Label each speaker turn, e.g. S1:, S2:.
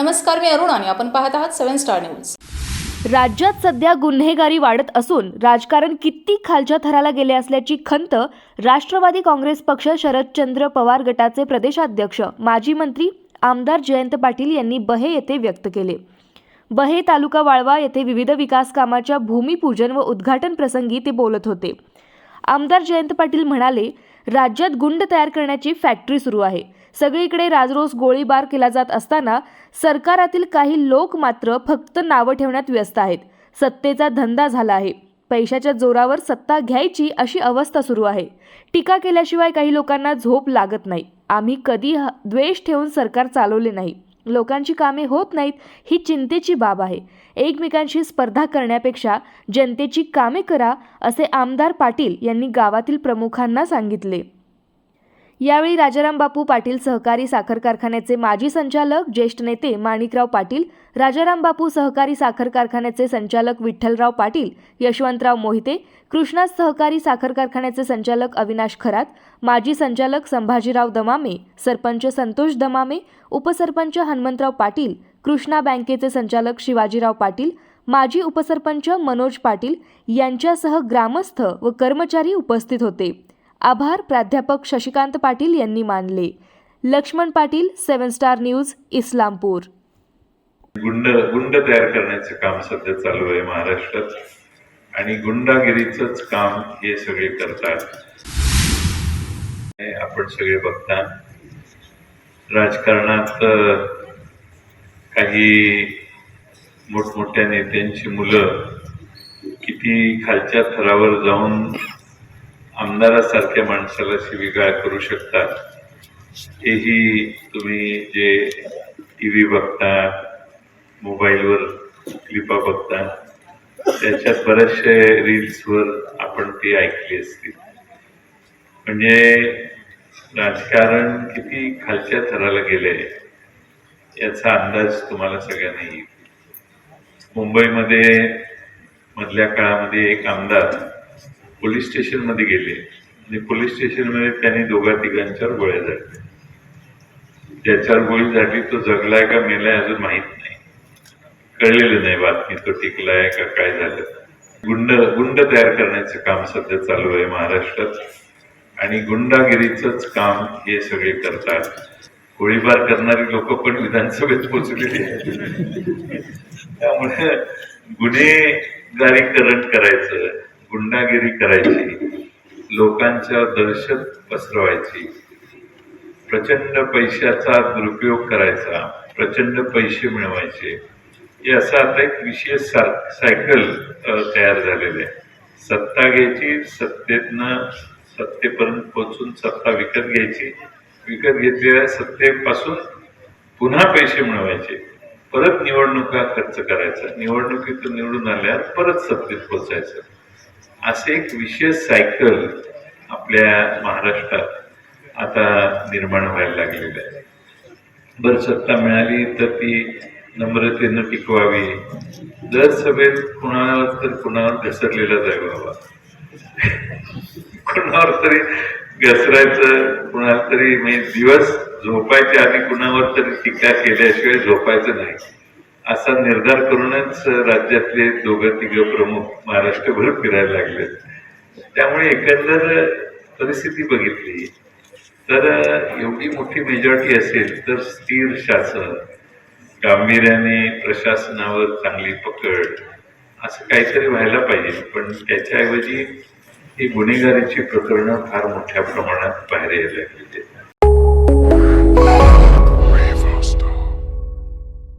S1: नमस्कार मी अरुण आणि आपण पाहत आहात सेव्हन स्टार न्यूज.
S2: राज्यात सध्या गुन्हेगारी वाढत असून राजकारण किती खालच्या थराला गेले असल्याची खंत राष्ट्रवादी काँग्रेस पक्ष शरदचंद्र पवार गटाचे प्रदेशाध्यक्ष माजी मंत्री आमदार जयंत पाटील यांनी बहे येथे व्यक्त केले. बहे तालुका वाळवा येथे विविध विकास कामाच्या भूमिपूजन व उद्घाटन प्रसंगी ते बोलत होते. आमदार जयंत पाटील म्हणाले राज्यात गुंड तयार करण्याची फॅक्टरी सुरू आहे. सगळीकडे राजरोस गोळीबार केला जात असताना सरकारातील काही लोक मात्र फक्त नावं ठेवण्यात व्यस्त आहेत. सत्तेचा धंदा झाला आहे. पैशाच्या जोरावर सत्ता घ्यायची अशी अवस्था सुरू आहे. टीका केल्याशिवाय काही लोकांना झोप लागत नाही. आम्ही कधी ह- द्वेष ठेवून सरकार चालवले नाही. लोकांची कामे होत नाहीत ही चिंतेची बाब आहे. एकमेकांशी स्पर्धा करण्यापेक्षा जनतेची कामे करा असे आमदार पाटील यांनी गावातील प्रमुखांना सांगितले. यावेळी राजाराम बापू पाटील सहकारी साखर कारखान्याचे माजी संचालक ज्येष्ठ नेते माणिकराव पाटील राजाराम बापू सहकारी साखर कारखान्याचे संचालक विठ्ठलराव पाटील यशवंतराव मोहिते कृष्णा सहकारी साखर कारखान्याचे संचालक अविनाश खरात माजी संचालक संभाजीराव दमामे सरपंच संतोष दमामे उपसरपंच हनुमंतराव पाटील कृष्णा बँकेचे संचालक शिवाजीराव पाटील माजी उपसरपंच मनोज पाटील यांच्यासह ग्रामस्थ व कर्मचारी उपस्थित होते. आभार प्राध्यापक शशिकांत पाटील यांनी मानले. Laxman Patil seven star news Islampur.
S3: गुंड गुंड तयार करण्याचं काम सध्या चालू आहे महाराष्ट्रात. आणि गुंडागिरीचंच काम हे सगळे करतात. आपण सगळे बघता. राजकारणात काही मोठमोठ्या नेत्यांची मुलं किती खालच्या थरावर जाऊन आमदारासारख्या माणसाला शिवीगाळ करू शकतात हेही तुम्ही जे टी व्ही बघता मोबाईलवर क्लिपा बघता त्याच्यात बऱ्याचशा रील्सवर आपण ती ऐकली असतील. म्हणजे राजकारण किती खालच्या थराला गेलंय याचा अंदाज तुम्हाला सगळ्यांना येईल. मुंबईमध्ये मधल्या काळामध्ये एक आमदार पोलीस स्टेशनमध्ये गेले. आणि पोलीस स्टेशनमध्ये त्यांनी दोघा तिघांच्यावर गोळ्या झाडल्या. ज्याच्यावर गोळी झाडली तो जगलाय का मेलाय अजून माहीत नाही. कळलेलं नाही बातमी तो टिकलाय का काय झालं. गुंड गुंड तयार करण्याचं काम सध्या चालू आहे महाराष्ट्रात. आणि गुंडागिरीचंच काम हे सगळे करतात. गोळीबार करणारी लोक पण विधानसभेत पोचलेली आहेत. त्यामुळे गुन्हेगारीकरण करायचं गुंडागिरी करायची लोकांच्या दहशत पसरवायची प्रचंड पैशाचा दुरुपयोग करायचा प्रचंड पैसे मिळवायचे हे असं आता एक विशेष सा सायकल तयार झालेलं आहे. सत्ता घ्यायची सत्तेतनं सत्तेपर्यंत पोचून सत्ता विकत घ्यायची विकत घेतलेल्या सत्तेपासून पुन्हा पैसे मिळवायचे. परत निवडणुका खर्च करायचा. निवडणुकीतून निवडून आल्यावर परत सत्तेत पोचायचं असे एक विशेष सायकल आपल्या महाराष्ट्रात आता निर्माण व्हायला लागलेलं आहे. बरं सत्ता मिळाली तर ती नम्रतेनं टिकवावी. दर सभेत कुणावर तर कुणावर घसरलेला जायवा कुणावर तरी घसरायचं कुणाला तरी म्हणजे दिवस झोपायच्या आधी कुणावर तरी टीका केल्याशिवाय झोपायचं नाही. असा निर्धार करूनच राज्यातले दोघं तिघं प्रमुख महाराष्ट्रभर फिरायला लागले. त्यामुळे एकंदर परिस्थिती बघितली. तर एवढी मोठी मेजॉरिटी असेल तर स्थिर शासन गांभीर्याने प्रशासनावर चांगली पकड असं काहीतरी व्हायला पाहिजे. पण त्याच्याऐवजी ही गुन्हेगारीची प्रकरणं फार मोठ्या प्रमाणात बाहेर यायला लागलेली आहेत